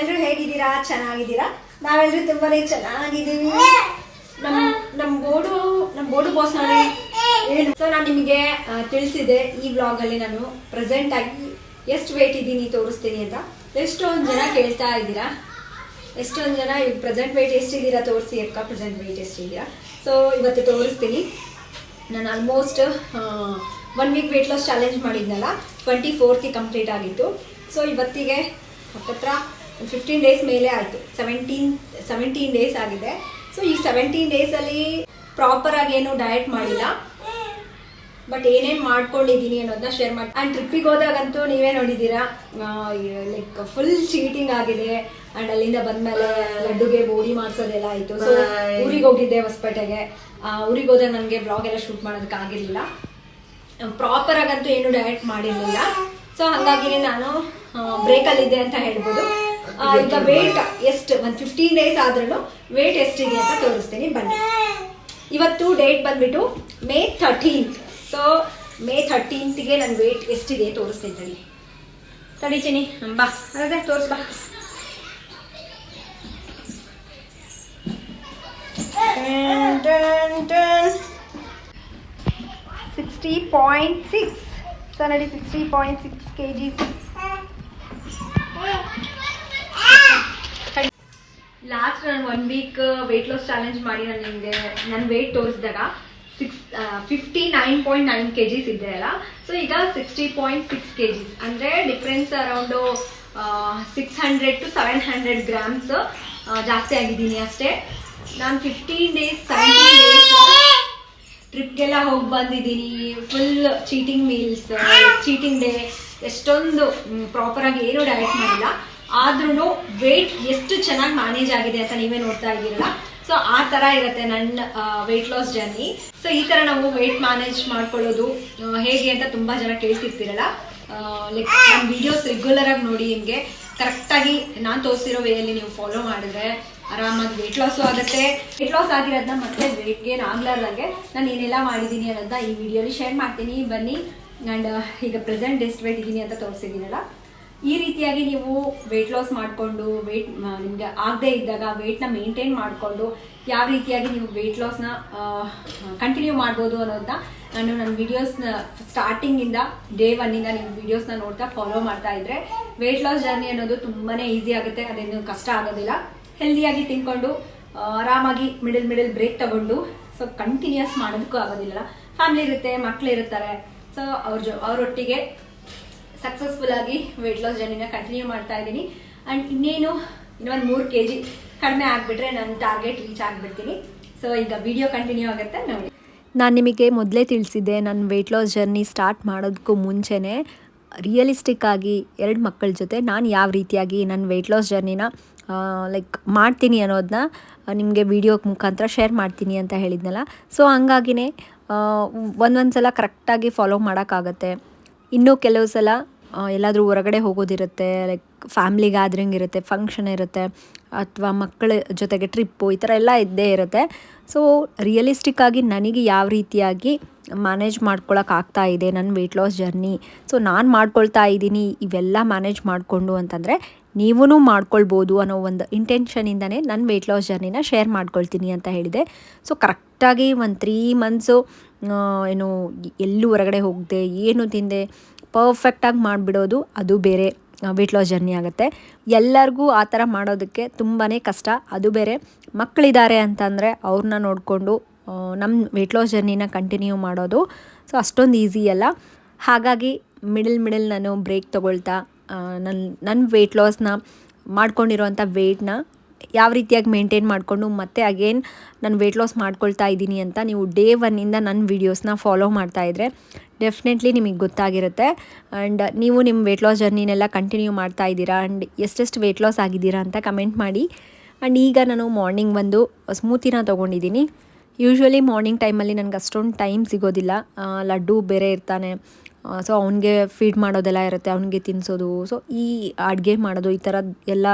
ಎಲ್ಲರೂ ಹೇಗಿದ್ದೀರಾ? ಚೆನ್ನಾಗಿದ್ದೀರಾ? ನಾವೆಲ್ಲರೂ ತುಂಬಾನೇ ಚೆನ್ನಾಗಿದ್ದೀವಿ. ನಮ್ಮ ನಮ್ಮ ಬೋರ್ಡು ನಮ್ಮ ಬೋರ್ಡು ಬಾಸ್ ಸೊ ನಾನು ನಿಮಗೆ ತಿಳಿಸಿದೆ ಈ ವ್ಲಾಗಲ್ಲಿ ನಾನು ಪ್ರೆಸೆಂಟ್ ಆಗಿ ಎಷ್ಟು ವೇಟ್ ಇದ್ದೀನಿ ತೋರಿಸ್ತೀನಿ ಅಂತ. ಎಷ್ಟೊಂದು ಜನ ಕೇಳ್ತಾ ಇದ್ದೀರಾ? ಎಷ್ಟೊಂದು ಜನ ಈಗ ಪ್ರೆಸೆಂಟ್ ವೆಯ್ಟ್ ಎಷ್ಟಿದ್ದೀರಾ ತೋರಿಸಿ, ಅಕ್ಕ ಪ್ರೆಸೆಂಟ್ ವೆಯ್ಟ್ ಎಷ್ಟಿದ್ದೀರಾ? ಸೊ ಇವತ್ತು ತೋರಿಸ್ತೀನಿ. ನಾನು almost one week weight loss challenge ಮಾಡಿದ್ನಲ್ಲ ಟ್ವೆಂಟಿ ಫೋರ್ತಿ ಕಂಪ್ಲೀಟ್ ಆಗಿತ್ತು. ಸೊ ಇವತ್ತಿಗೆ ಹತ್ತತ್ರ ಫಿಫ್ಟೀನ್ ಡೇಸ್ ಮೇಲೆ ಆಯಿತು. ಸೆವೆಂಟೀನ್ ಸೆವೆಂಟೀನ್ ಡೇಸ್ ಆಗಿದೆ. ಸೊ ಈ ಸೆವೆಂಟೀನ್ ಡೇಸಲ್ಲಿ ಪ್ರಾಪರಾಗಿ ಏನು ಡಯಟ್ ಮಾಡಿಲ್ಲ. ಬಟ್ ಏನೇನು ಮಾಡ್ಕೊಂಡಿದ್ದೀನಿ ಅನ್ನೋದನ್ನ ಶೇರ್ ಮಾಡಿ ಆ್ಯಂಡ್ ಟ್ರಿಪ್ಪಿಗೆ ಹೋದಾಗಂತೂ ನೀವೇ ನೋಡಿದ್ದೀರಾ ಲೈಕ್ ಫುಲ್ ಚೀಟಿಂಗ್ ಆಗಿದೆ. ಆ್ಯಂಡ್ ಅಲ್ಲಿಂದ ಬಂದಮೇಲೆ ಲಡ್ಡುಗೆ ಬೋಡಿ ಮಾಡಿಸೋದೆಲ್ಲ ಆಯಿತು. ಸೊ ಊರಿಗೆ ಹೋಗಿದ್ದೆ ಹೊಸಪೇಟೆಗೆ. ಊರಿಗೆ ಹೋದಾಗ ನನಗೆ ಬ್ಲಾಗ್ ಎಲ್ಲ ಶೂಟ್ ಮಾಡೋದಕ್ಕಾಗಿರಲಿಲ್ಲ ಪ್ರಾಪರ್ ಆಗಂತೂ ಏನು ಡಯಟ್ ಮಾಡಿರಲಿಲ್ಲ. ಸೊ ಹಾಗಾಗಿ ನಾನು ಬ್ರೇಕಲ್ಲಿದ್ದೆ ಅಂತ ಹೇಳ್ಬೋದು. ಈಗ ವೇಟ್ ಎಷ್ಟು ಒಂದು ಫಿಫ್ಟೀನ್ ಡೇಸ್ ಆದ್ರೂ ವೇಟ್ ಎಷ್ಟಿದೆ ಅಂತ ತೋರಿಸ್ತೀನಿ. ಬನ್ನಿ. ಇವತ್ತು ಡೇಟ್ ಬಂದ್ಬಿಟ್ಟು ಮೇ ಥರ್ಟೀನ್ತ್ ಸೊ ಮೇ ಥರ್ಟೀನ್ತ್ಗೆ ನನ್ನ ವೇಟ್ ಎಷ್ಟಿದೆ ತೋರಿಸ್ತೀನಿ ತಡಿ ತಡೀತೀನಿ ಬಾ. ಅದೇ ತೋರಿಸ್ ಬಾ. ಸಿಕ್ಸ್ಟಿ ಪಾಯಿಂಟ್ ಸಿಕ್ಸ್ ಸೊ ನಡಿ sixty point six K Gs last ನಾನು one week weight loss challenge ಮಾಡಿ ನಾನು ನಿಮಗೆ ನನ್ನ ವೆಯ್ಟ್ ತೋರಿಸಿದಾಗ six fifty nine point nine K Gs ಇದ್ದೆ ಅಲ್ಲ? ಸೊ ಈಗ sixty point six K Gs ಅಂದರೆ difference around six hundred to seven hundred grams ಜಾಸ್ತಿ ಆಗಿದ್ದೀನಿ ಅಷ್ಟೇ. ನಾನು ಫಿಫ್ಟೀನ್ ಡೇಸ್ ಸೆವೆಂಟೀನ್ ಡೇಸ್ ಟ್ರಿಪ್ಗೆಲ್ಲ ಹೋಗಿ ಬಂದಿದ್ದೀನಿ. Full cheating meals cheating day ಎಷ್ಟೊಂದು ಪ್ರಾಪರಾಗಿ ಏನು ಡಯಟ್ ಮಾಡಿಲ್ಲ. ಆದ್ರೂ ವೆಯ್ಟ್ ಎಷ್ಟು ಚೆನ್ನಾಗಿ ಮ್ಯಾನೇಜ್ ಆಗಿದೆ ಅಂತ ನೀವೇ ನೋಡ್ತಾ ಇದ್ದೀರಲ್ಲ. ಸೊ ಆ ತರ ಇರುತ್ತೆ ನನ್ನ ವೆಯ್ಟ್ ಲಾಸ್ ಜರ್ನಿ ಸೊ ಈ ತರ ನಾವು ವೆಯ್ಟ್ ಮ್ಯಾನೇಜ್ ಮಾಡ್ಕೊಳ್ಳೋದು ಹೇಗೆ ಅಂತ ತುಂಬಾ ಜನ ಕೇಳ್ತಿರ್ತೀರಲ್ಲ. ಲೈಕ್ ನಮ್ಮ ವಿಡಿಯೋಸ್ ರೆಗ್ಯುಲರ್ ಆಗಿ ನೋಡಿ ನಿಮಗೆ ಕರೆಕ್ಟಾಗಿ ನಾನು ತೋರಿಸಿರೋ ವೇಯಲ್ಲಿ ನೀವು ಫಾಲೋ ಮಾಡಿದ್ರೆ ಆರಾಮಾಗಿ ವೆಯ್ಟ್ ಲಾಸು ಆಗುತ್ತೆ. ವೆಯ್ಟ್ ಲಾಸ್ ಆಗಿರೋದನ್ನ ಮತ್ತೆ ವೆಯ್ಟ್ ಗೇನ್ ಆಗ್ಲಾರ್ದಂಗೆ ನಾನು ಏನೆಲ್ಲ ಮಾಡಿದ್ದೀನಿ ಅನ್ನೋದನ್ನ ಈ ವಿಡಿಯೋಲಿ ಶೇರ್ ಮಾಡ್ತೀನಿ. ಬನ್ನಿ. ಆ್ಯಂಡ್ ಈಗ ಪ್ರೆಸೆಂಟ್ ಎಷ್ಟು ವೇಟ್ ಇದ್ದೀನಿ ಅಂತ ತೋರಿಸಿದ್ದೀನಲ್ಲ. ಈ ರೀತಿಯಾಗಿ ನೀವು ವೆಯ್ಟ್ ಲಾಸ್ ಮಾಡಿಕೊಂಡು ವೆಯ್ಟ್ ನಿಮಗೆ ಆಗದೇ ಇದ್ದಾಗ ವೆಯ್ಟ್ನ ಮೇಂಟೈನ್ ಮಾಡಿಕೊಂಡು ಯಾವ ರೀತಿಯಾಗಿ ನೀವು ವೆಯ್ಟ್ ಲಾಸ್ನ ಕಂಟಿನ್ಯೂ ಮಾಡ್ಬೋದು ಅನ್ನೋದನ್ನ ನಾನು ನನ್ನ ವೀಡಿಯೋಸ್ನ ಸ್ಟಾರ್ಟಿಂಗಿಂದ ಡೇ ಒನ್ನಿಂದ ನಿಮ್ಮ ವೀಡಿಯೋಸ್ನ ನೋಡ್ತಾ ಫಾಲೋ ಮಾಡ್ತಾ ಇದ್ರೆ ವೆಯ್ಟ್ ಲಾಸ್ ಜರ್ನಿ ಅನ್ನೋದು ತುಂಬಾ ಈಸಿ ಆಗುತ್ತೆ, ಅದೇನು ಕಷ್ಟ ಆಗೋದಿಲ್ಲ. ಹೆಲ್ದಿಯಾಗಿ ತಿನ್ಕೊಂಡು ಆರಾಮಾಗಿ ಮಿಡಲ್ ಮಿಡಲ್ ಬ್ರೇಕ್ ತಗೊಂಡು ಸೊ ಕಂಟಿನ್ಯೂಸ್ ಮಾಡೋದಕ್ಕೂ ಆಗೋದಿಲ್ಲ ಫ್ಯಾಮಿಲಿ ಇರುತ್ತೆ, ಮಕ್ಳು ಇರ್ತಾರೆ ಸೊ ಅವ್ರ ಜೊ, ಅವರೊಟ್ಟಿಗೆ ಸಕ್ಸಸ್ಫುಲ್ ಆಗಿ ವೆಯ್ಟ್ ಲಾಸ್ ಜರ್ನಿನ ಕಂಟಿನ್ಯೂ ಮಾಡ್ತಾ ಇದ್ದೀನಿ. ಅಂಡ್ ಇನ್ನೇನು, ಇನ್ನೊಂದು ಮೂರು ಕೆ ಜಿ ಕಡಿಮೆ ಆಗಿಬಿಟ್ರೆ ನನ್ನ ಟಾರ್ಗೆಟ್ ರೀಚ್ ಆಗಿಬಿಡ್ತೀನಿ. ಸೊ ಈಗ ವಿಡಿಯೋ ಕಂಟಿನ್ಯೂ ಆಗುತ್ತೆ, ನೋಡಿ. ನಾನು ನಿಮಗೆ ಮೊದಲೇ ತಿಳಿಸಿದ್ದೆ ನನ್ನ ವೆಯ್ಟ್ ಲಾಸ್ ಜರ್ನಿ ಸ್ಟಾರ್ಟ್ ಮಾಡೋದಕ್ಕೂ ಮುಂಚೆನೇ ರಿಯಲಿಸ್ಟಿಕ್ ಆಗಿ ಎರಡು ಮಕ್ಕಳ ಜೊತೆ ನಾನು ಯಾವ ರೀತಿಯಾಗಿ ನನ್ನ ವೆಯ್ಟ್ ಲಾಸ್ ಜರ್ನಿನ ಲೈಕ್ ಮಾಡ್ತೀನಿ ಅನ್ನೋದನ್ನ ನಿಮಗೆ ವಿಡಿಯೋ ಮುಖಾಂತರ ಶೇರ್ ಮಾಡ್ತೀನಿ ಅಂತ ಹೇಳಿದ್ನಲ್ಲ. ಸೊ ಹಂಗಾಗಿನೇ ಒಂದೊಂದು ಸಲ ಕರೆಕ್ಟಾಗಿ ಫಾಲೋ ಮಾಡೋಕ್ಕಾಗತ್ತೆ. ಇನ್ನೂ ಕೆಲವು ಸಲ ಎಲ್ಲಾದರೂ ಹೊರಗಡೆ ಹೋಗೋದಿರುತ್ತೆ ಲೈಕ್ ಫ್ಯಾಮ್ಲಿ ಗ್ಯಾದ್ರಿಂಗ್ ಇರುತ್ತೆ ಫಂಕ್ಷನ್ ಇರುತ್ತೆ, ಅಥವಾ ಮಕ್ಕಳ ಜೊತೆಗೆ ಟ್ರಿಪ್ಪು ಈ ಥರ ಎಲ್ಲ ಇದ್ದೇ ಇರುತ್ತೆ. ಸೊ ರಿಯಲಿಸ್ಟಿಕ್ ಆಗಿ ನನಗೆ ಯಾವ ರೀತಿಯಾಗಿ ಮ್ಯಾನೇಜ್ ಮಾಡ್ಕೊಳಕ್ಕೆ ಆಗ್ತಾ ಇದೆ ನನ್ನ ವೆಯ್ಟ್ ಲಾಸ್ ಜರ್ನಿ ಸೊ ನಾನು ಮಾಡ್ಕೊಳ್ತಾ ಇದ್ದೀನಿ, ಇವೆಲ್ಲ ಮ್ಯಾನೇಜ್ ಮಾಡಿಕೊಂಡು ಅಂತಂದರೆ ನೀವೂ ಮಾಡ್ಕೊಳ್ಬೋದು ಅನ್ನೋ ಒಂದು ಇಂಟೆನ್ಷನಿಂದನೇ ನನ್ನ ವೆಯ್ಟ್ ಲಾಸ್ ಜರ್ನಿನ ಶೇರ್ ಮಾಡ್ಕೊಳ್ತೀನಿ ಅಂತ ಹೇಳಿದೆ. ಸೊ ಕರೆಕ್ಟಾಗಿ ಒಂದು ತ್ರೀ ಮಂತ್ಸು ಏನು, ಎಲ್ಲೂ ಹೊರಗಡೆ ಹೋಗದೆ, ಏನು ತಿಂದೆ ಪರ್ಫೆಕ್ಟಾಗಿ ಮಾಡಿಬಿಡೋದು, ಅದು ಬೇರೆ ವೆಯ್ಟ್ ಲಾಸ್ ಜರ್ನಿ ಆಗುತ್ತೆ. ಎಲ್ಲರಿಗೂ ಆ ಥರ ಮಾಡೋದಕ್ಕೆ ತುಂಬಾ ಕಷ್ಟ. ಅದು ಬೇರೆ. ಮಕ್ಕಳಿದ್ದಾರೆ ಅಂತಂದರೆ ಅವ್ರನ್ನ ನೋಡಿಕೊಂಡು ನಮ್ಮ ವೆಯ್ಟ್ ಲಾಸ್ ಜರ್ನಿನ ಕಂಟಿನ್ಯೂ ಮಾಡೋದು. ಸೊ ಅಷ್ಟೊಂದು ಈಸಿ ಅಲ್ಲ. ಹಾಗಾಗಿ ಮಿಡಲ್ ಮಿಡಲ್ ನಾನು ಬ್ರೇಕ್ ತೊಗೊಳ್ತಾ ನನ್ನ ನನ್ನ ವೆಯ್ಟ್ ಲಾಸ್ನ ಮಾಡ್ಕೊಂಡಿರೋಂಥ ವೆಯ್ಟ್ನ ಯಾವ ರೀತಿಯಾಗಿ ಮೇಂಟೈನ್ ಮಾಡಿಕೊಂಡು ಮತ್ತೆ ಅಗೇನ್ ನಾನು ವೆಯ್ಟ್ ಲಾಸ್ ಮಾಡ್ಕೊಳ್ತಾ ಇದ್ದೀನಿ ಅಂತ ನೀವು ಡೇ ಒನ್ನಿಂದ ನನ್ನ ವೀಡಿಯೋಸ್ನ ಫಾಲೋ ಮಾಡ್ತಾ ಇದ್ದರೆ ಡೆಫಿನೆಟ್ಲಿ ನಿಮಗೆ ಗೊತ್ತಾಗಿರುತ್ತೆ. ಆ್ಯಂಡ್ ನೀವು ನಿಮ್ಮ ವೆಯ್ಟ್ ಲಾಸ್ ಜರ್ನಿನೆಲ್ಲ ಕಂಟಿನ್ಯೂ ಮಾಡ್ತಾ ಇದ್ದೀರಾ? ಆ್ಯಂಡ್ ಎಷ್ಟೆಷ್ಟು ವೆಯ್ಟ್ ಲಾಸ್ ಆಗಿದ್ದೀರಾ ಅಂತ ಕಮೆಂಟ್ ಮಾಡಿ. ಆ್ಯಂಡ್ ಈಗ ನಾನು ಮಾರ್ನಿಂಗ್ ಒಂದು ಸ್ಮೂತಿನ ತೊಗೊಂಡಿದ್ದೀನಿ. ಯೂಶ್ವಲಿ ಮಾರ್ನಿಂಗ್ ಟೈಮಲ್ಲಿ ನನಗೆ ಅಷ್ಟೊಂದು ಟೈಮ್ ಸಿಗೋದಿಲ್ಲ. ಲಡ್ಡು ಬೇರೆ ಇರ್ತಾನೆ. ಸೊ ಅವನಿಗೆ ಫೀಡ್ ಮಾಡೋದೆಲ್ಲ ಇರುತ್ತೆ, ಅವನಿಗೆ ತಿನ್ನಿಸೋದು ಸೊ ಈ ಅಡುಗೆ ಮಾಡೋದು, ಈ ಥರ ಎಲ್ಲ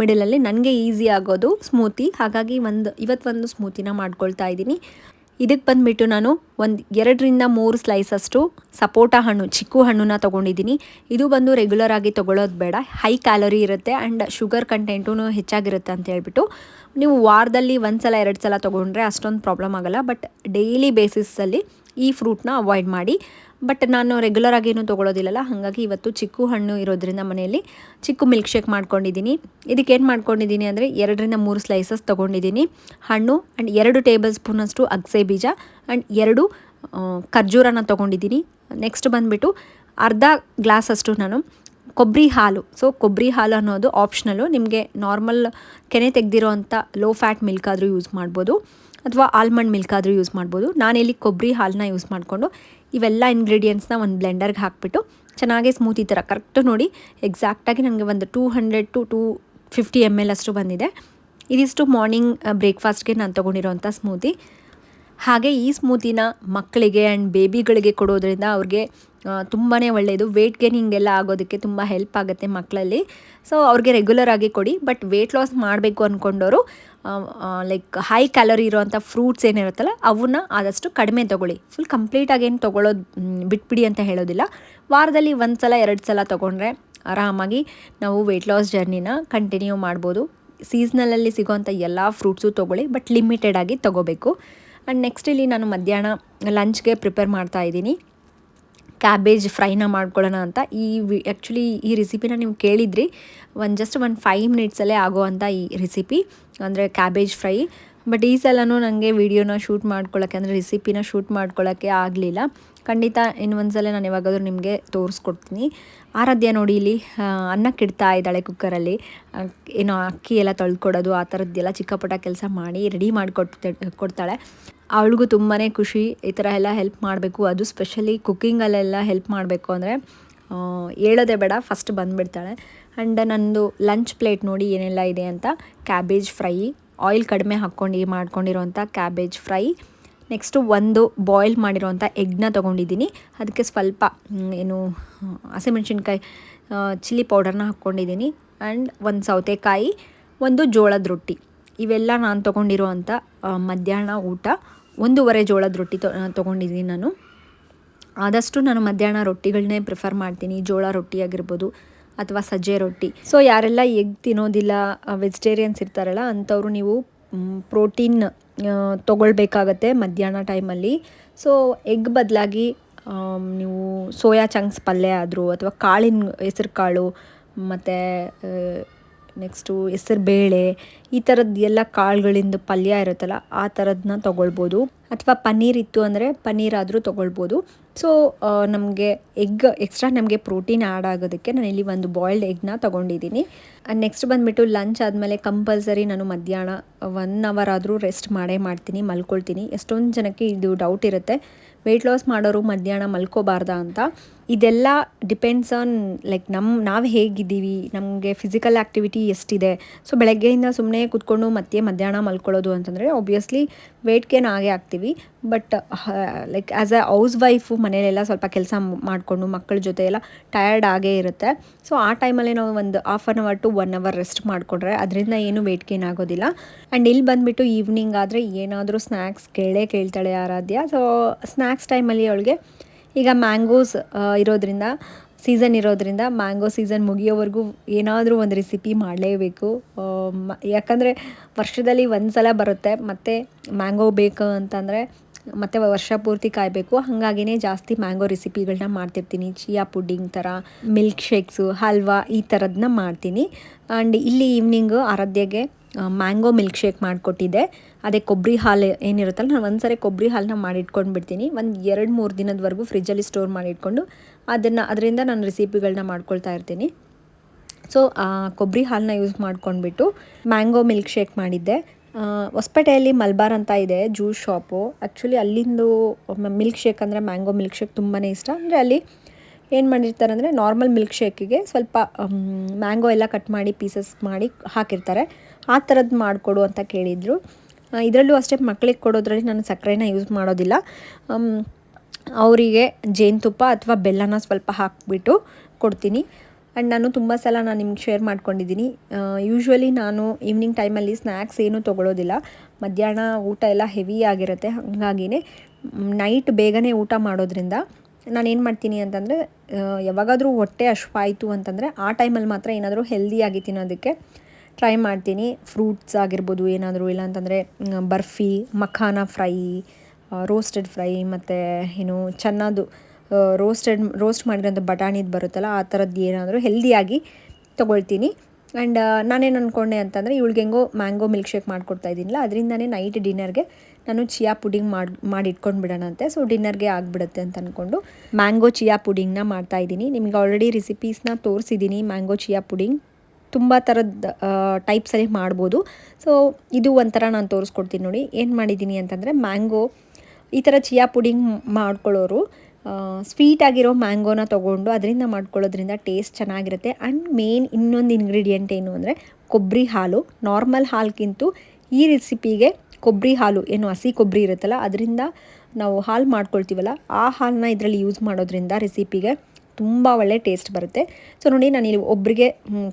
ಮಿಡಲಲ್ಲಿ ನನಗೆ ಈಸಿ ಆಗೋದು ಸ್ಮೂತಿ ಹಾಗಾಗಿ ಒಂದು ಇವತ್ತು ಒಂದು ಸ್ಮೂತಿನ ಮಾಡ್ಕೊಳ್ತಾ ಇದ್ದೀನಿ. ಇದಕ್ಕೆ ಬಂದುಬಿಟ್ಟು ನಾನು ಒಂದು ಎರಡರಿಂದ ಮೂರು ಸ್ಲೈಸಷ್ಟು ಸಪೋಟ ಹಣ್ಣು, ಚಿಕ್ಕು ಹಣ್ಣನ್ನ ತೊಗೊಂಡಿದ್ದೀನಿ. ಇದು ಬಂದು ರೆಗ್ಯುಲರ್ ಆಗಿ ತೊಗೊಳ್ಳೋದು ಬೇಡ. ಹೈ ಕ್ಯಾಲೋರಿ ಇರುತ್ತೆ ಆ್ಯಂಡ್ ಶುಗರ್ ಕಂಟೆಂಟೂ ಹೆಚ್ಚಾಗಿರುತ್ತೆ ಅಂತ ಹೇಳ್ಬಿಟ್ಟು. ನೀವು ವಾರದಲ್ಲಿ ಒಂದು ಸಲ ಎರಡು ಸಲ ತೊಗೊಂಡ್ರೆ ಅಷ್ಟೊಂದು ಪ್ರಾಬ್ಲಮ್ ಆಗೋಲ್ಲ. ಬಟ್ ಡೈಲಿ ಬೇಸಿಸಲ್ಲಿ ಈ ಫ್ರೂಟ್ನ ಅವಾಯ್ಡ್ ಮಾಡಿ. ಬಟ್ ನಾನು ರೆಗ್ಯುಲರ್ ಆಗೇನು ತೊಗೊಳೋದಿಲ್ಲಲ್ಲ. ಹಾಗಾಗಿ ಇವತ್ತು ಚಿಕ್ಕು ಹಣ್ಣು ಇರೋದ್ರಿಂದ ಮನೆಯಲ್ಲಿ ಚಿಕ್ಕು ಮಿಲ್ಕ್ ಶೇಕ್ ಮಾಡ್ಕೊಂಡಿದ್ದೀನಿ. ಇದಕ್ಕೆ ಏನು ಮಾಡ್ಕೊಂಡಿದ್ದೀನಿ ಅಂದರೆ ಎರಡರಿಂದ ಮೂರು ಸ್ಲೈಸಸ್ ತೊಗೊಂಡಿದ್ದೀನಿ. ಹಣ್ಣು ಆ್ಯಂಡ್ ಎರಡು ಟೇಬಲ್ ಸ್ಪೂನಷ್ಟು ಅಗಸೆ ಬೀಜ ಆ್ಯಂಡ್ ಎರಡು ಖರ್ಜೂರನ ತೊಗೊಂಡಿದ್ದೀನಿ. ನೆಕ್ಸ್ಟ್ ಬಂದುಬಿಟ್ಟು ಅರ್ಧ ಗ್ಲಾಸಷ್ಟು ನಾನು ಕೊಬ್ಬರಿ ಹಾಲು. ಸೊ ಕೊಬ್ಬರಿ ಹಾಲು ಅನ್ನೋದು ಆಪ್ಷನಲ್ಲು ನಿಮಗೆ ನಾರ್ಮಲ್ ಕೆನೆ ತೆಗೆದಿರೋ ಅಂಥ ಲೋ ಫ್ಯಾಟ್ ಮಿಲ್ಕ್ ಆದರೂ ಯೂಸ್ ಮಾಡ್ಬೋದು. ಅಥವಾ ಆಲ್ಮಂಡ್ ಮಿಲ್ಕ್ ಆದರೂ ಯೂಸ್ ಮಾಡ್ಬೋದು. ನಾನಿಲ್ಲಿ ಕೊಬ್ಬರಿ ಹಾಲನ್ನ ಯೂಸ್ ಮಾಡಿಕೊಂಡು ಇವೆಲ್ಲ ಇಂಗ್ರೀಡಿಯೆಂಟ್ಸ್ನ ಒಂದು ಬ್ಲೆಂಡರ್ಗೆ ಹಾಕಿಬಿಟ್ಟು ಚೆನ್ನಾಗಿ ಸ್ಮೂತಿ ಥರ ಕರೆಕ್ಟು ನೋಡಿ ಎಕ್ಸಾಕ್ಟಾಗಿ ನನಗೆ ಒಂದು two hundred to two fifty M L ಅಷ್ಟು ಬಂದಿದೆ. ಇದಿಷ್ಟು ಮಾರ್ನಿಂಗ್ ಬ್ರೇಕ್ಫಾಸ್ಟ್ಗೆ ನಾನು ತೊಗೊಂಡಿರೋಂಥ ಸ್ಮೂತಿ ಹಾಗೆ ಈ ಸ್ಮೂತಿನ ಮಕ್ಕಳಿಗೆ ಆ್ಯಂಡ್ ಬೇಬಿಗಳಿಗೆ ಕೊಡೋದ್ರಿಂದ ಅವ್ರಿಗೆ ತುಂಬಾ ಒಳ್ಳೆಯದು ವೆಯ್ಟ್ ಗೇನ್ ಎಲ್ಲ ಆಗೋದಕ್ಕೆ ತುಂಬ ಹೆಲ್ಪ್ ಆಗುತ್ತೆ ಮಕ್ಕಳಲ್ಲಿ ಸೊ ಅವ್ರಿಗೆ ರೆಗ್ಯುಲರ್ ಆಗಿ ಕೊಡಿ. ಬಟ್ ವೆಯ್ಟ್ ಲಾಸ್ ಮಾಡಬೇಕು ಅಂದ್ಕೊಂಡವರು ಲೈಕ್ ಹೈ ಕ್ಯಾಲೋರಿ ಇರೋವಂಥ ಫ್ರೂಟ್ಸ್ ಏನಿರುತ್ತಲ್ಲ, ಅವನ್ನ ಆದಷ್ಟು ಕಡಿಮೆ ತೊಗೊಳ್ಳಿ. ಫುಲ್ ಕಂಪ್ಲೀಟಾಗಿ ಏನು ತೊಗೊಳೋದು ಬಿಟ್ಬಿಡಿ ಅಂತ ಹೇಳೋದಿಲ್ಲ. ವಾರದಲ್ಲಿ ಒಂದು ಸಲ ಎರಡು ಸಲ ತೊಗೊಂಡ್ರೆ ಆರಾಮಾಗಿ ನಾವು ವೆಯ್ಟ್ ಲಾಸ್ ಜರ್ನಿನ ಕಂಟಿನ್ಯೂ ಮಾಡ್ಬೋದು. ಸೀಸ್ನಲಲ್ಲಿ ಸಿಗೋವಂಥ ಎಲ್ಲ ಫ್ರೂಟ್ಸು ತೊಗೊಳ್ಳಿ ಬಟ್ ಲಿಮಿಟೆಡ್ ಆಗಿ ತೊಗೋಬೇಕು. ಆ್ಯಂಡ್ ನೆಕ್ಸ್ಟ್ ಇಲ್ಲಿ ನಾನು ಮಧ್ಯಾಹ್ನ ಲಂಚ್ಗೆ ಪ್ರಿಪೇರ್ ಮಾಡ್ತಾ ಇದ್ದೀನಿ. ಕ್ಯಾಬೇಜ್ ಫ್ರೈನ ಮಾಡ್ಕೊಳ್ಳೋಣ ಅಂತ. ಈ ವಿ ಆ್ಯಕ್ಚುಲಿ ಈ ರೆಸಿಪಿನ ನೀವು ಕೇಳಿದ್ರಿ. ಒಂದು ಜಸ್ಟ್ ಒಂದು ಫೈವ್ ಮಿನಿಟ್ಸಲ್ಲೇ ಆಗೋವಂಥ ಈ ರೆಸಿಪಿ ಅಂದರೆ ಕ್ಯಾಬೇಜ್ ಫ್ರೈ ಬಟ್ ಈ ಸಲನೂ ನನಗೆ ವೀಡಿಯೋನ ಶೂಟ್ ಮಾಡ್ಕೊಳ್ಳೋಕ್ಕೆ ಅಂದರೆ ರೆಸಿಪಿನ ಶೂಟ್ ಮಾಡ್ಕೊಳ್ಳೋಕ್ಕೆ ಆಗಲಿಲ್ಲ. ಖಂಡಿತ ಇನ್ನೊಂದು ಸಲ ನಾನು ಯಾವಾಗಾದರೂ ನಿಮಗೆ ತೋರಿಸ್ಕೊಡ್ತೀನಿ. ಆರಾಧ್ಯ ನೋಡಿ ಇಲ್ಲಿ ಅನ್ನ ಅನ್ನಕ್ಕೆ ಇಡ್ತಾ ಇದ್ದಾಳೆ ಕುಕ್ಕರಲ್ಲಿ ಏನೋ ಅಕ್ಕಿ ಎಲ್ಲ ತೊಳ್ಕೊಡೋದು, ಆ ಥರದ್ದೆಲ್ಲ ಚಿಕ್ಕಪುಟ್ಟ ಕೆಲಸ ಮಾಡಿ ರೆಡಿ ಮಾಡಿಕೊಟ್ಟು ಕೊಡ್ತಾಳೆ. ಅವಳಿಗೂ ತುಂಬಾ ಖುಷಿ ಈ ಥರ ಎಲ್ಲ ಹೆಲ್ಪ್ ಮಾಡಬೇಕು. ಅದು ಸ್ಪೆಷಲಿ ಕುಕ್ಕಿಂಗಲ್ಲೆಲ್ಲ ಹೆಲ್ಪ್ ಮಾಡಬೇಕು ಅಂದರೆ ಹೇಳೋದೇ ಬೇಡ ಫಸ್ಟ್ ಬಂದುಬಿಡ್ತಾಳೆ. ಆ್ಯಂಡ್ ನಂದು ಲಂಚ್ ಪ್ಲೇಟ್ ನೋಡಿ ಏನೆಲ್ಲ ಇದೆ ಅಂತ ಕ್ಯಾಬೇಜ್ ಫ್ರೈ ಆಯಿಲ್ ಕಡಿಮೆ ಹಾಕ್ಕೊಂಡು ಮಾಡ್ಕೊಂಡಿರುವಂಥ ಕ್ಯಾಬೇಜ್ ಫ್ರೈ ನೆಕ್ಸ್ಟು ಒಂದು ಬಾಯ್ಲ್ ಮಾಡಿರೋಂಥ ಎಗ್ನ ತೊಗೊಂಡಿದ್ದೀನಿ. ಅದಕ್ಕೆ ಸ್ವಲ್ಪ ಏನು ಹಸಿಮೆಣ್ಸಿನ್ಕಾಯಿ ಚಿಲ್ಲಿ ಪೌಡರ್ನ ಹಾಕ್ಕೊಂಡಿದ್ದೀನಿ. ಆ್ಯಂಡ್ ಒಂದು ಸೌತೆಕಾಯಿ, ಒಂದು ಜೋಳದ ರೊಟ್ಟಿ. ಇವೆಲ್ಲ ನಾನು ತೊಗೊಂಡಿರುವಂಥ ಮಧ್ಯಾಹ್ನ ಊಟ. ಒಂದೂವರೆ ಜೋಳದ ರೊಟ್ಟಿ ತೊಗೊಂಡಿದ್ದೀನಿ ನಾನು. ಆದಷ್ಟು ನಾನು ಮಧ್ಯಾಹ್ನ ರೊಟ್ಟಿಗಳನ್ನೇ ಪ್ರಿಫರ್ ಮಾಡ್ತೀನಿ. ಜೋಳ ರೊಟ್ಟಿ ಆಗಿರ್ಬೋದು ಅಥವಾ ಸಜ್ಜೆ ರೊಟ್ಟಿ. ಸೊ ಯಾರೆಲ್ಲ ಎಗ್ ತಿನ್ನೋದಿಲ್ಲ ವೆಜಿಟೇರಿಯನ್ಸ್ ಇರ್ತಾರಲ್ಲ, ಅಂಥವ್ರು ನೀವು ಪ್ರೋಟೀನ್ ತೊಗೊಳ್ಬೇಕಾಗತ್ತೆ ಮಧ್ಯಾಹ್ನ ಟೈಮಲ್ಲಿ ಸೊ ಎಗ್ ಬದಲಾಗಿ ನೀವು ಸೋಯಾ ಚಂಕ್ಸ್ ಪಲ್ಯ ಆದರೂ ಅಥವಾ ಕಾಳಿನ ಹೆಸರು ಕಾಳು ಮತ್ತು ನೆಕ್ಸ್ಟು ಹೆಸರು ಬೇಳೆ ಈ ಥರದ್ದು ಎಲ್ಲ ಕಾಳುಗಳಿಂದ ಪಲ್ಯ ಇರುತ್ತಲ್ಲ, ಆ ಥರದನ್ನ ತೊಗೊಳ್ಬೋದು. ಅಥವಾ ಪನ್ನೀರ್ ಇತ್ತು ಅಂದರೆ ಪನ್ನೀರ್ ಆದರೂ ತೊಗೊಳ್ಬೋದು ಸೊ ನಮಗೆ ಎಗ್ ಎಕ್ಸ್ಟ್ರಾ ನಮಗೆ ಪ್ರೋಟೀನ್ ಆ್ಯಡ್ ಆಗೋದಕ್ಕೆ ನಾನು ಇಲ್ಲಿ ಒಂದು ಬಾಯ್ಲ್ಡ್ ಎಗ್ನ ತೊಗೊಂಡಿದ್ದೀನಿ ನೆಕ್ಸ್ಟ್ ಬಂದುಬಿಟ್ಟು ಲಂಚ್ ಆದಮೇಲೆ ಕಂಪಲ್ಸರಿ ನಾನು ಮಧ್ಯಾಹ್ನ ಒನ್ ಅವರ್ ಆದರೂ ರೆಸ್ಟ್ ಮಾಡೇ ಮಾಡ್ತೀನಿ, ಮಲ್ಕೊಳ್ತೀನಿ. ಎಷ್ಟೊಂದು ಜನಕ್ಕೆ ಇದು ಡೌಟ್ ಇರುತ್ತೆ. ವೆಯ್ಟ್ ಲಾಸ್ ಮಾಡೋರು ಮಧ್ಯಾಹ್ನ ಮಲ್ಕೋಬಾರ್ದಾ ಅಂತ. ಇದೆಲ್ಲ ಡಿಪೆಂಡ್ಸ್ ಆನ್ ಲೈಕ್ ನಮ್ಮ ನಾವು ಹೇಗಿದ್ದೀವಿ, ನಮಗೆ ಫಿಸಿಕಲ್ ಆ್ಯಕ್ಟಿವಿಟಿ ಎಷ್ಟಿದೆ. ಸೊ ಬೆಳಗ್ಗೆಯಿಂದ ಸುಮ್ಮನೆ ಕೂತ್ಕೊಂಡು ಮತ್ತೆ ಮಧ್ಯಾಹ್ನ ಮಲ್ಕೊಳ್ಳೋದು ಅಂತಂದರೆ ಒಬ್ವಿಯಸ್ಲಿ ವೇಟ್ ಗೇನ್ ಆಗೇ ಆಗ್ತೀವಿ. But like as a house wife ಮನೆಯಲ್ಲೆಲ್ಲ ಸ್ವಲ್ಪ ಕೆಲಸ ಮಾಡಿಕೊಂಡು, ಮಕ್ಕಳ ಜೊತೆ ಎಲ್ಲ ಟಯರ್ಡ್ ಆಗೇ ಇರುತ್ತೆ. ಸೊ ಆ ಟೈಮಲ್ಲಿ ನಾವು ಒಂದು half an hour to one hour rest ಮಾಡಿಕೊಂಡ್ರೆ ಅದರಿಂದ ಏನು ವೇಟ್ ಗೇನ್ ಆಗೋದಿಲ್ಲ. ಆ್ಯಂಡ್ ಇಲ್ಲಿ ಬಂದುಬಿಟ್ಟು ಈವ್ನಿಂಗ್ ಆದರೆ ಏನಾದರೂ ಸ್ನ್ಯಾಕ್ಸ್ ಕೇಳೇ ಕೇಳ್ತಾಳೆ ಆರಾಧ್ಯ. ಸೊ ಸ್ನ್ಯಾಕ್ಸ್ ಟೈಮಲ್ಲಿ ಅವಳಿಗೆ ಈಗ ಮ್ಯಾಂಗೋಸ್ ಇರೋದ್ರಿಂದ ಸೀಸನ್ ಇರೋದ್ರಿಂದ ಮ್ಯಾಂಗೋ ಸೀಸನ್ ಮುಗಿಯೋವರೆಗೂ ಏನಾದರೂ ಒಂದು ರೆಸಿಪಿ ಮಾಡಲೇಬೇಕು. ಯಾಕಂದರೆ ವರ್ಷದಲ್ಲಿ ಒಂದು ಸಲ ಬರುತ್ತೆ, ಮತ್ತು ಮ್ಯಾಂಗೋ ಬೇಕು ಅಂತಂದರೆ ಮತ್ತು ವರ್ಷ ಪೂರ್ತಿ ಕಾಯಬೇಕು. ಹಾಗಾಗಿನೇ ಜಾಸ್ತಿ ಮ್ಯಾಂಗೋ ರೆಸಿಪಿಗಳನ್ನ ಮಾಡ್ತಿರ್ತೀನಿ. ಚಿಯಾ ಪುಡ್ಡಿಂಗ್ ಥರ ಮಿಲ್ಕ್ ಶೇಕ್ಸು ಹಲ್ವಾ ಈ ಥರದನ್ನ ಮಾಡ್ತೀನಿ. ಆ್ಯಂಡ್ ಇಲ್ಲಿ ಈವ್ನಿಂಗು ಆರಾಧ್ಯಗೆ ಮ್ಯಾಂಗೋ ಮಿಲ್ಕ್ ಶೇಕ್ ಮಾಡಿಕೊಟ್ಟಿದ್ದೆ. ಅದೇ ಕೊಬ್ಬರಿ ಹಾಲು ಏನಿರುತ್ತಲ್ಲ, ನಾನು ಒಂದ್ಸರಿ ಕೊಬ್ಬರಿ ಹಾಲನ್ನ ಮಾಡಿಟ್ಕೊಂಡು ಬಿಡ್ತೀನಿ ಒಂದು ಎರಡು ಮೂರು ದಿನದವರೆಗೂ ಫ್ರಿಜ್ಜಲ್ಲಿ ಸ್ಟೋರ್ ಮಾಡಿಟ್ಕೊಂಡು ಅದನ್ನು, ಅದರಿಂದ ನಾನು ರೆಸಿಪಿಗಳನ್ನ ಮಾಡ್ಕೊಳ್ತಾ ಇರ್ತೀನಿ. ಸೊ ಕೊಬ್ಬರಿ ಹಾಲನ್ನ ಯೂಸ್ ಮಾಡ್ಕೊಂಡ್ಬಿಟ್ಟು ಮ್ಯಾಂಗೋ ಮಿಲ್ಕ್ ಶೇಕ್ ಮಾಡಿದ್ದೆ ಹೊಸಪೇಟೆಯಲ್ಲಿ ಮಲ್ಬಾರ್ ಅಂತ ಇದೆ, ಜ್ಯೂಸ್ ಶಾಪು. ಆ್ಯಕ್ಚುಲಿ ಅಲ್ಲಿಂದು ಮಿಲ್ಕ್ ಶೇಕ್ ಅಂದರೆ ಮ್ಯಾಂಗೋ ಮಿಲ್ಕ್ ಶೇಕ್ ತುಂಬಾ ಇಷ್ಟ. ಅಂದರೆ ಅಲ್ಲಿ ಏನು ಮಾಡಿರ್ತಾರೆ ಅಂದರೆ ನಾರ್ಮಲ್ ಮಿಲ್ಕ್ ಶೇಕಿಗೆ ಸ್ವಲ್ಪ ಮ್ಯಾಂಗೋ ಎಲ್ಲ ಕಟ್ ಮಾಡಿ, ಪೀಸಸ್ ಮಾಡಿ ಹಾಕಿರ್ತಾರೆ. ಆ ಥರದ್ದು ಮಾಡಿಕೊಡು ಅಂತ ಕೇಳಿದರು. ಇದರಲ್ಲೂ ಅಷ್ಟೇ ಮಕ್ಕಳಿಗೆ ಕೊಡೋದ್ರಲ್ಲಿ ನಾನು ಸಕ್ಕರೆನ ಯೂಸ್ ಮಾಡೋದಿಲ್ಲ. ಅವರಿಗೆ ಜೇನುತುಪ್ಪ ಅಥವಾ ಬೆಲ್ಲನ ಸ್ವಲ್ಪ ಹಾಕಿಬಿಟ್ಟು ಕೊಡ್ತೀನಿ. ಆ್ಯಂಡ್ ನಾನು ತುಂಬ ಸಲ ನಾನು ನಿಮ್ಗೆ ಶೇರ್ ಮಾಡ್ಕೊಂಡಿದ್ದೀನಿ. ಯೂಶ್ವಲಿ ನಾನು ಈವ್ನಿಂಗ್ ಟೈಮಲ್ಲಿ ಸ್ನ್ಯಾಕ್ಸ್ ಏನೂ ತೊಗೊಳೋದಿಲ್ಲ. ಮಧ್ಯಾಹ್ನ ಊಟ ಎಲ್ಲ ಹೆವಿ ಆಗಿರುತ್ತೆ, ಹಾಗಾಗಿನೇ. ನೈಟ್ ಬೇಗನೆ ಊಟ ಮಾಡೋದ್ರಿಂದ ನಾನು ಏನು ಮಾಡ್ತೀನಿ ಅಂತಂದರೆ ಯಾವಾಗಾದರೂ ಹೊಟ್ಟೆ ಅಶ್ವಾಯಿತು ಅಂತಂದರೆ ಆ ಟೈಮಲ್ಲಿ ಮಾತ್ರ ಏನಾದರೂ ಹೆಲ್ದಿಯಾಗಿ ತಿನ್ನೋದಕ್ಕೆ ಟ್ರೈ ಮಾಡ್ತೀನಿ. ಫ್ರೂಟ್ಸ್ ಆಗಿರ್ಬೋದು ಏನಾದರೂ ಇಲ್ಲ ಅಂತಂದರೆ barfi, makhana fry roasted fry ಮತ್ತು, ಏನು, ಚೆನ್ನಾದು ರೋಸ್ಟೆಡ್ ರೋಸ್ಟ್ ಮಾಡಿರೋಂಥ ಬಟಾಣಿದು ಬರುತ್ತಲ್ಲ, ಆ ಥರದ್ದು ಏನಾದರೂ ಹೆಲ್ದಿಯಾಗಿ ತೊಗೊಳ್ತೀನಿ. ಆ್ಯಂಡ್ ನಾನೇನು ಅಂದ್ಕೊಂಡೆ ಅಂತಂದರೆ, ಇವಳಿಗೆ ಮ್ಯಾಂಗೋ ಮಿಲ್ಕ್ ಶೇಕ್ ಮಾಡಿಕೊಡ್ತಾ ಇದ್ದೀನಲ್ಲ, ಅದರಿಂದನೇ ನೈಟ್ ಡಿನ್ನರ್ಗೆ ನಾನು ಚಿಯಾ ಪುಡಿಂಗ್ ಮಾಡಿ ಮಾಡಿ ಇಟ್ಕೊಂಡು ಬಿಡೋಣಂತೆ ಸೊ ಡಿನ್ನರ್ಗೆ ಆಗಿಬಿಡುತ್ತೆ ಅಂತ ಅಂದ್ಕೊಂಡು ಮ್ಯಾಂಗೋ ಚಿಯಾ ಪುಡಿಂಗ್ನ ಮಾಡ್ತಾಯಿದ್ದೀನಿ ನಿಮಗೆ ಆಲ್ರೆಡಿ ರೆಸಿಪೀಸ್ನ ತೋರಿಸಿದ್ದೀನಿ ಮ್ಯಾಂಗೋ ಚಿಯಾ ಪುಡಿಂಗ್ ತುಂಬ ಥರದ ಟೈಪ್ಸಲ್ಲಿ ಮಾಡ್ಬೋದು. ಸೊ ಇದು ಒಂಥರ ನಾನು ತೋರಿಸ್ಕೊಡ್ತೀನಿ ನೋಡಿ. ಏನು ಮಾಡಿದ್ದೀನಿ ಅಂತಂದರೆ ಮ್ಯಾಂಗೋ, ಈ ಥರ ಚಿಯಾ ಪುಡಿಂಗ್ ಮಾಡ್ಕೊಳ್ಳೋರು ಸ್ವೀಟ್ ಆಗಿರೋ ಮ್ಯಾಂಗೋನ ತೊಗೊಂಡು ಅದರಿಂದ ಮಾಡ್ಕೊಳ್ಳೋದ್ರಿಂದ ಟೇಸ್ಟ್ ಚೆನ್ನಾಗಿರುತ್ತೆ. ಆ್ಯಂಡ್ ಮೇನ್ ಇನ್ನೊಂದು ಇಂಗ್ರೀಡಿಯೆಂಟ್ ಏನು ಅಂದರೆ ಕೊಬ್ಬರಿ ಹಾಲು. ನಾರ್ಮಲ್ ಹಾಲ್ಗಿಂತೂ ಈ ರೆಸಿಪಿಗೆ ಕೊಬ್ಬರಿ ಹಾಲು, ಏನು ಹಸಿ ಕೊಬ್ಬರಿ ಇರುತ್ತಲ್ಲ, ಅದರಿಂದ ನಾವು ಹಾಲು ಮಾಡ್ಕೊಳ್ತೀವಲ್ಲ, ಆ ಹಾಲನ್ನ ಇದರಲ್ಲಿ ಯೂಸ್ ಮಾಡೋದ್ರಿಂದ ರೆಸಿಪಿಗೆ ತುಂಬ ಒಳ್ಳೆ ಟೇಸ್ಟ್ ಬರುತ್ತೆ. ಸೊ ನೋಡಿ, ನಾನು ಇಲ್ಲಿ ಒಬ್ಬರಿಗೆ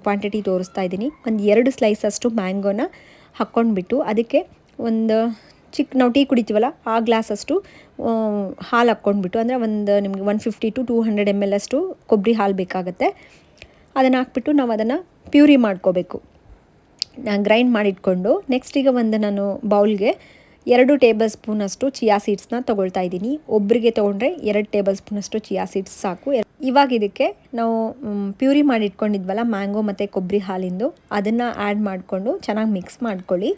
ಕ್ವಾಂಟಿಟಿ ತೋರಿಸ್ತಾ ಇದ್ದೀನಿ. ಒಂದು ಎರಡು ಸ್ಲೈಸ್ ಅಷ್ಟು ಮ್ಯಾಂಗೋನ ಹಾಕ್ಕೊಂಡ್ಬಿಟ್ಟು ಅದಕ್ಕೆ ಒಂದು ಚಿಕ್ಕ ನಾವು ಟೀ ಕುಡಿತೀವಲ್ಲ, ಆ ಗ್ಲಾಸಷ್ಟು ಹಾಲು ಹಾಕ್ಕೊಂಡ್ಬಿಟ್ಟು, ಅಂದರೆ ಒಂದು ನಿಮಗೆ one fifty to two hundred M L ಅಷ್ಟು ಕೊಬ್ಬರಿ ಹಾಲು ಬೇಕಾಗುತ್ತೆ. ಅದನ್ನು ಹಾಕ್ಬಿಟ್ಟು ನಾವು ಅದನ್ನು ಪ್ಯೂರಿ ಮಾಡ್ಕೋಬೇಕು. ಗ್ರೈಂಡ್ ಮಾಡಿಟ್ಕೊಂಡು ನೆಕ್ಸ್ಟ್ ಈಗ ಒಂದು ನಾನು ಬೌಲ್ಗೆ ಎರಡು ಟೇಬಲ್ ಸ್ಪೂನಷ್ಟು ಚಿಯಾ ಸೀಡ್ಸ್ನ ತೊಗೊಳ್ತಾ ಇದ್ದೀನಿ. ಒಬ್ಬರಿಗೆ ತೊಗೊಂಡ್ರೆ ಎರಡು ಟೇಬಲ್ ಸ್ಪೂನಷ್ಟು ಚಿಯಾ ಸೀಡ್ಸ್ ಸಾಕು. ಇವಾಗ ಇದಕ್ಕೆ ನಾವು ಪ್ಯೂರಿ ಮಾಡಿ ಇಟ್ಕೊಂಡಿದ್ವಲ್ಲ ಮ್ಯಾಂಗೋ ಮತ್ತು ಕೊಬ್ಬರಿ ಹಾಲಿಂದು. ಅದನ್ನು ಆ್ಯಡ್ ಮಾಡಿಕೊಂಡು ಚೆನ್ನಾಗಿ ಮಿಕ್ಸ್ ಮಾಡ್ಕೊಳ್ಳಿ.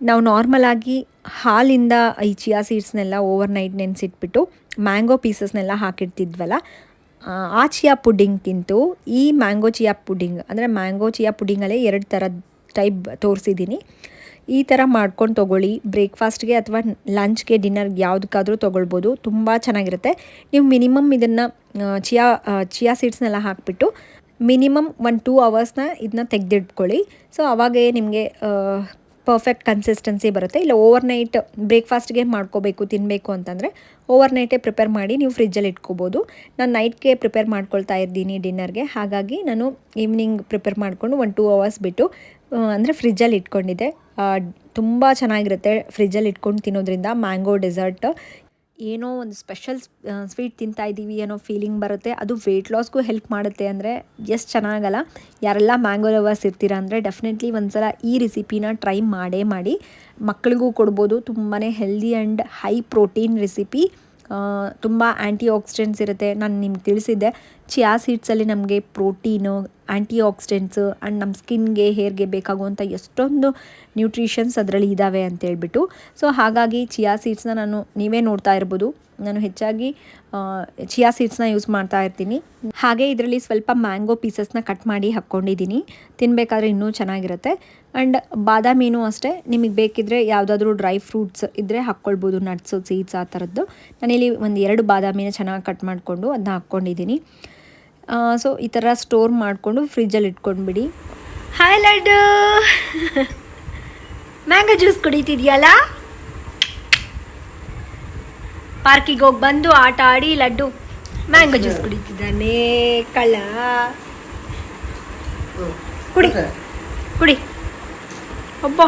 ನಾವು ನಾರ್ಮಲಾಗಿ ಹಾಲಿಂದ ಈ ಚಿಯಾ ಸೀಡ್ಸ್ನೆಲ್ಲ ಓವರ್ ನೈಟ್ ನೆನೆಸಿಟ್ಬಿಟ್ಟು ಮ್ಯಾಂಗೋ ಪೀಸಸ್ನೆಲ್ಲ ಹಾಕಿಡ್ತಿದ್ವಲ್ಲ ಆ, ಆ ಚಿಯಾ ಪುಡ್ಡಿಂಗ್ಗಿಂತೂ ಈ ಮ್ಯಾಂಗೋ ಚಿಯಾ ಪುಡ್ಡಿಂಗ್ ಅಂದರೆ ಮ್ಯಾಂಗೋ ಚಿಯಾ ಪುಡ್ಡಿಂಗಲ್ಲೇ ಎರಡು ಥರದ ಟೈಪ್ ತೋರಿಸಿದ್ದೀನಿ ಈ ಥರ ಮಾಡ್ಕೊಂಡು ತೊಗೊಳ್ಳಿ. ಬ್ರೇಕ್ಫಾಸ್ಟ್ಗೆ ಅಥವಾ ಲಂಚ್ಗೆ ಡಿನ್ನರ್ಗೆ ಯಾವುದಕ್ಕಾದರೂ ತೊಗೊಳ್ಬೋದು. ತುಂಬ ಚೆನ್ನಾಗಿರುತ್ತೆ. ನೀವು ಮಿನಿಮಮ್ ಇದನ್ನು ಚಿಯಾ ಚಿಯಾ ಸೀಡ್ಸ್ನೆಲ್ಲ ಹಾಕಿಬಿಟ್ಟು ಮಿನಿಮಮ್ ಒನ್ ಟೂ ಅವರ್ಸ್ನ ಇದನ್ನ ತೆಗೆದಿಟ್ಕೊಳ್ಳಿ. ಸೊ, ಅವಾಗೇ ನಿಮಗೆ ಪರ್ಫೆಕ್ಟ್ ಕನ್ಸಿಸ್ಟೆನ್ಸಿ ಬರುತ್ತೆ. ಇಲ್ಲ ಓವರ್ ನೈಟ್ ಬ್ರೇಕ್ಫಾಸ್ಟ್ಗೆ ಮಾಡ್ಕೋಬೇಕು ತಿನ್ನಬೇಕು ಅಂತಂದರೆ ಓವರ್ ನೈಟೇ ಪ್ರಿಪೇರ್ ಮಾಡಿ ನೀವು ಫ್ರಿಜ್ಜಲ್ಲಿ ಇಟ್ಕೋಬೋದು. ನಾನು ನೈಟ್ಗೆ ಪ್ರಿಪೇರ್ ಮಾಡ್ಕೊಳ್ತಾ ಇದ್ದೀನಿ ಡಿನ್ನರ್ಗೆ. ಹಾಗಾಗಿ ನಾನು ಈವ್ನಿಂಗ್ ಪ್ರಿಪೇರ್ ಮಾಡಿಕೊಂಡು ಒಂದು ಟೂ ಅವರ್ಸ್ ಬಿಟ್ಟು ಅಂದರೆ ಫ್ರಿಜ್ಜಲ್ಲಿ ಇಟ್ಕೊಂಡಿದ್ದೆ. ತುಂಬ ಚೆನ್ನಾಗಿರುತ್ತೆ ಫ್ರಿಜ್ಜಲ್ಲಿ ಇಟ್ಕೊಂಡು ತಿನ್ನೋದ್ರಿಂದ ಮ್ಯಾಂಗೋ ಡೆಸರ್ಟ್. ಏನೋ ಒಂದು ಸ್ಪೆಷಲ್ ಸ್ವೀಟ್ ತಿಂತಾ ಇದ್ದೀವಿ ಅನ್ನೋ ಫೀಲಿಂಗ್ ಬರುತ್ತೆ. ಅದು ವೆಯ್ಟ್ ಲಾಸ್ಗೂ ಹೆಲ್ಪ್ ಮಾಡುತ್ತೆ ಅಂದರೆ ಎಷ್ಟು ಚೆನ್ನಾಗಲ್ಲ. ಯಾರೆಲ್ಲ ಮ್ಯಾಂಗೋ ಲವರ್ಸ್ ಇರ್ತೀರಾ ಅಂದರೆ ಡೆಫಿನೆಟ್ಲಿ ಒಂದ್ಸಲ ಈ ರೆಸಿಪಿನ ಟ್ರೈ ಮಾಡೇ ಮಾಡಿ. ಮಕ್ಕಳಿಗೂ ಕೊಡ್ಬೋದು. ತುಂಬಾ healthy and high protein recipe ತುಂಬ ಆ್ಯಂಟಿ ಆಕ್ಸಿಡೆಂಟ್ಸ್ ಇರುತ್ತೆ. ನಾನು ನಿಮ್ಗೆ ತಿಳಿಸಿದ್ದೆ. ಚಿಯಾ ಸೀಡ್ಸಲ್ಲಿ ನಮಗೆ ಪ್ರೋಟೀನು ಆ್ಯಂಟಿ ಆಕ್ಸಿಡೆಂಟ್ಸ್ ಆ್ಯಂಡ್ ನಮ್ಮ ಸ್ಕಿನ್ಗೆ, ಹೇರ್ಗೆ ಬೇಕಾಗುವಂಥ ಎಷ್ಟೊಂದು ನ್ಯೂಟ್ರಿಷನ್ಸ್ ಅದರಲ್ಲಿ ಇದ್ದಾವೆ ಅಂತೇಳ್ಬಿಟ್ಟು. ಸೊ, ಹಾಗಾಗಿ ಚಿಯಾ ಸೀಡ್ಸ್ನ ನಾನು ನೀವೇ ನೋಡ್ತಾ ಇರ್ಬೋದು. ನಾನು ಹೆಚ್ಚಾಗಿ ಚಿಯಾ ಸೀಡ್ಸ್ನ ಯೂಸ್ ಮಾಡ್ತಾ ಇರ್ತೀನಿ. ಹಾಗೆ ಇದರಲ್ಲಿ ಸ್ವಲ್ಪ ಮ್ಯಾಂಗೋ ಪೀಸಸ್ನ ಕಟ್ ಮಾಡಿ ಹಾಕ್ಕೊಂಡಿದ್ದೀನಿ. ತಿನ್ನಬೇಕಾದ್ರೆ ಇನ್ನೂ ಚೆನ್ನಾಗಿರುತ್ತೆ. ಆ್ಯಂಡ್ ಬಾದಾಮಿನೂ ಅಷ್ಟೇ. ನಿಮಗೆ ಬೇಕಿದ್ದರೆ ಯಾವುದಾದ್ರೂ ಡ್ರೈ ಫ್ರೂಟ್ಸ್ ಇದ್ದರೆ ಹಾಕ್ಕೊಳ್ಬೋದು, ನಟ್ಸು, ಸೀಡ್ಸ್ ಆ ಥರದ್ದು. ನಾನಿಲ್ಲಿ ಒಂದು ಎರಡು ಬಾದಾಮಿನ ಚೆನ್ನಾಗಿ ಕಟ್ ಮಾಡಿಕೊಂಡು ಅದನ್ನ ಹಾಕ್ಕೊಂಡಿದ್ದೀನಿ. ಸೊ ಈ ಥರ ಸ್ಟೋರ್ ಮಾಡಿಕೊಂಡು ಫ್ರಿಜ್ಜಲ್ಲಿ ಇಟ್ಕೊಂಡ್ಬಿಡಿ. ಹಾಯ್ ಲಡ್ಡು. ಮ್ಯಾಂಗೋ ಜ್ಯೂಸ್ ಕುಡಿತಿದ್ಯಲ್ಲ? ಪಾರ್ಕಿಗೆ ಹೋಗಿ ಬಂದು ಆಟ ಆಡಿ ಲಡ್ಡು. ಮ್ಯಾಂಗೋ ಜ್ಯೂಸ್ ಕುಡಿತಿದ್ದಾನೆ, ಕಳ್ಳ. ಕುಡಿ ಕುಡಿ. ಒಬ್ಬ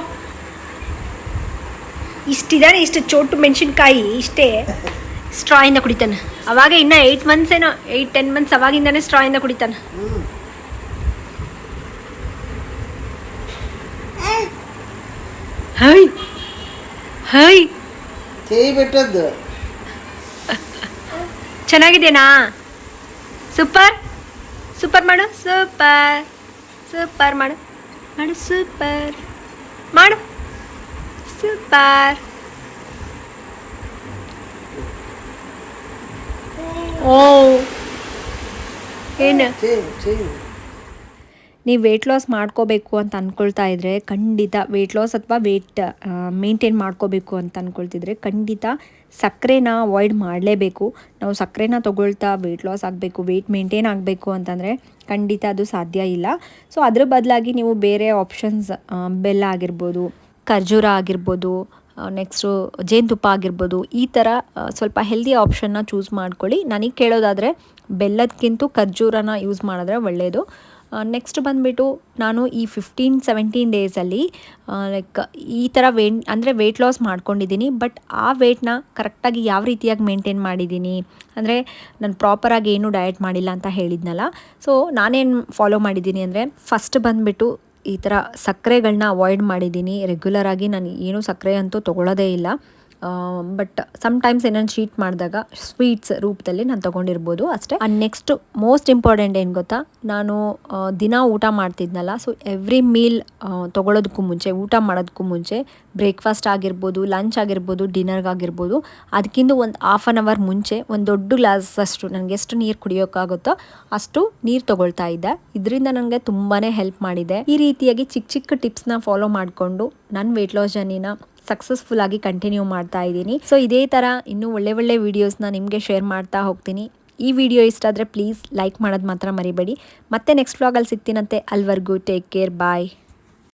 ಇಷ್ಟಿದ್ದಾನೆ ಇಷ್ಟು ಚೋಟು ಮೆಣಸಿನ್ಕಾಯಿ, ಇಷ್ಟೇ. ಸ್ಟ್ರಾಯಿಂದ ಕುಡಿತಾನೆ. ಅವಾಗ ಇನ್ನ ಏಯ್ಟ್ ಮಂತ್ಸ್ ಏನೋ ಏಟ್ ಟೆನ್ ಮಂತ್ಸ್ ಅವಾಗಿಂದಾನೆ ಸ್ಟ್ರಾಯಿಂದ ಕುಡಿತಾನೆ. Hi hi. ಬಿಟ್ಟದ್ದು. ಚೆನ್ನಾಗಿದೆನಾ ಸೂಪರ್. ಸೂಪರ್ ಮಾಡು ಸೂಪರ್. ಸೂಪರ್ ಮಾಡು. ಮಾಡು ಸೂಪರ್. ಮಾಡು. ಸೂಪರ್. ಓ. ಏನು? ನೀವು ವೆಯ್ಟ್ ಲಾಸ್ ಮಾಡ್ಕೋಬೇಕು ಅಂತ ಅಂದ್ಕೊಳ್ತಾ ಇದ್ರೆ ಖಂಡಿತ ವೆಯ್ಟ್ ಲಾಸ್ ಅಥವಾ ವೆಯ್ಟ್ ಮೇಂಟೈನ್ ಮಾಡ್ಕೋಬೇಕು ಅಂತ ಅಂದ್ಕೊಳ್ತಿದ್ರೆ ಖಂಡಿತ ಸಕ್ಕರೆನ ಅವಾಯ್ಡ್ ಮಾಡಲೇಬೇಕು. ನಾವು ಸಕ್ಕರೆನ ತೊಗೊಳ್ತಾ ವೆಯ್ಟ್ ಲಾಸ್ ಆಗಬೇಕು ವೆಯ್ಟ್ ಮೇಂಟೈನ್ ಆಗಬೇಕು ಅಂತಂದರೆ ಖಂಡಿತ ಅದು ಸಾಧ್ಯ ಇಲ್ಲ. ಸೊ ಅದ್ರ ಬದಲಾಗಿ ನೀವು ಬೇರೆ ಆಪ್ಷನ್ಸ್ ಬೆಲ್ಲ ಆಗಿರ್ಬೋದು ಖರ್ಜೂರ ಆಗಿರ್ಬೋದು ನೆಕ್ಸ್ಟು ಜೇನುತುಪ್ಪ ಆಗಿರ್ಬೋದು, ಈ ಥರ ಸ್ವಲ್ಪ ಹೆಲ್ದಿ ಆಪ್ಷನ್ನ ಚೂಸ್ ಮಾಡ್ಕೊಳ್ಳಿ. ನನಗೆ ಕೇಳೋದಾದರೆ ಬೆಲ್ಲದಕ್ಕಿಂತ ಖರ್ಜೂರನ ಯೂಸ್ ಮಾಡಿದ್ರೆ ಒಳ್ಳೆಯದು ನೆಕ್ಸ್ಟ್ ಬಂದುಬಿಟ್ಟು ನಾನು ಈ ಫಿಫ್ಟೀನ್ ಸೆವೆಂಟೀನ್ ಡೇಸಲ್ಲಿ ಲೈಕ್ ಈ ಥರ ವೇಟ್ ಅಂದರೆ ವೆಯ್ಟ್ ಲಾಸ್ ಮಾಡ್ಕೊಂಡಿದ್ದೀನಿ ಬಟ್ ಆ ವೆಯ್ಟ್ನ ಕರೆಕ್ಟಾಗಿ ಯಾವ ರೀತಿಯಾಗಿ ಮೇಂಟೈನ್ ಮಾಡಿದ್ದೀನಿ, ಅಂದರೆ ನಾನು ಪ್ರಾಪರಾಗಿ ಏನೂ ಡಯಟ್ ಮಾಡಿಲ್ಲ ಅಂತ ಹೇಳಿದ್ನಲ್ಲ. ಸೊ ನಾನೇನು ಫಾಲೋ ಮಾಡಿದ್ದೀನಿ ಅಂದರೆ ಫಸ್ಟ್ ಬಂದುಬಿಟ್ಟು ಈ ಥರ ಸಕ್ಕರೆಗಳನ್ನ ಅವಾಯ್ಡ್ ಮಾಡಿದ್ದೀನಿ. ರೆಗ್ಯುಲರಾಗಿ ನಾನು ಏನೂ ಸಕ್ಕರೆ ಅಂತೂ ತೊಗೊಳ್ಳೋದೇ ಇಲ್ಲ. ಬಟ್ ಸಮ್ಟೈಮ್ಸ್ ಏನಾದ್ರು ಶೀಟ್ ಮಾಡಿದಾಗ ಸ್ವೀಟ್ಸ್ ರೂಪದಲ್ಲಿ ನಾನು ತಗೊಂಡಿರ್ಬೋದು ಅಷ್ಟೇ. ಆ್ಯಂಡ್ ನೆಕ್ಸ್ಟ್ ಮೋಸ್ಟ್ ಇಂಪಾರ್ಟೆಂಟ್ ಏನು ಗೊತ್ತಾ? ನಾನು ದಿನ ಊಟ ಮಾಡ್ತಿದ್ನಲ್ಲ ಸೊ ಎವ್ರಿ ಮೀಲ್ ತೊಗೊಳೋದಕ್ಕೂ ಮುಂಚೆ, ಊಟ ಮಾಡೋದಕ್ಕೂ ಮುಂಚೆ ಬ್ರೇಕ್ಫಾಸ್ಟ್ ಆಗಿರ್ಬೋದು ಲಂಚ್ ಆಗಿರ್ಬೋದು ಡಿನ್ನರ್ಗಾಗಿರ್ಬೋದು ಅದಕ್ಕಿಂತ ಒಂದು ಹಾಫ್ ಆನ್ ಅವರ್ ಮುಂಚೆ, ಒಂದು ದೊಡ್ಡ ಗ್ಲಾಸ್ ಅಷ್ಟು ನನಗೆ ಎಷ್ಟು ನೀರು ಕುಡಿಯೋಕ್ಕಾಗುತ್ತೋ ಅಷ್ಟು ನೀರು ತೊಗೊಳ್ತಾ ಇದ್ದೆ. ಇದರಿಂದ ನನಗೆ ತುಂಬಾ ಹೆಲ್ಪ್ ಮಾಡಿದೆ. ಈ ರೀತಿಯಾಗಿ ಚಿಕ್ಕ ಚಿಕ್ಕ ಟಿಪ್ಸ್ನ ಫಾಲೋ ಮಾಡಿಕೊಂಡು ನನ್ನ ವೆಯ್ಟ್ ಲಾಸ್ ಜರ್ನಿನ ಸಕ್ಸಸ್ಫುಲ್ ಆಗಿ ಕಂಟಿನ್ಯೂ ಮಾಡ್ತಾ ಇದ್ದೀನಿ. ಸೊ ಇದೇ ಥರ ಇನ್ನೂ ಒಳ್ಳೆ ಒಳ್ಳೆ ವೀಡಿಯೋಸ್ನ ನಿಮಗೆ ಶೇರ್ ಮಾಡ್ತಾ ಹೋಗ್ತೀನಿ. ಈ ವಿಡಿಯೋ ಇಷ್ಟ ಆದರೆ ಪ್ಲೀಸ್ ಲೈಕ್ ಮಾಡೋದು ಮಾತ್ರ ಮರಿಬೇಡಿ. ಮತ್ತೆ ನೆಕ್ಸ್ಟ್ ವ್ಲಾಗಲ್ಲಿ ಸಿಗ್ತೀನಂತೆ. ಅಲ್ವರೆಗೂ ಟೇಕ್ ಕೇರ್ ಬಾಯ್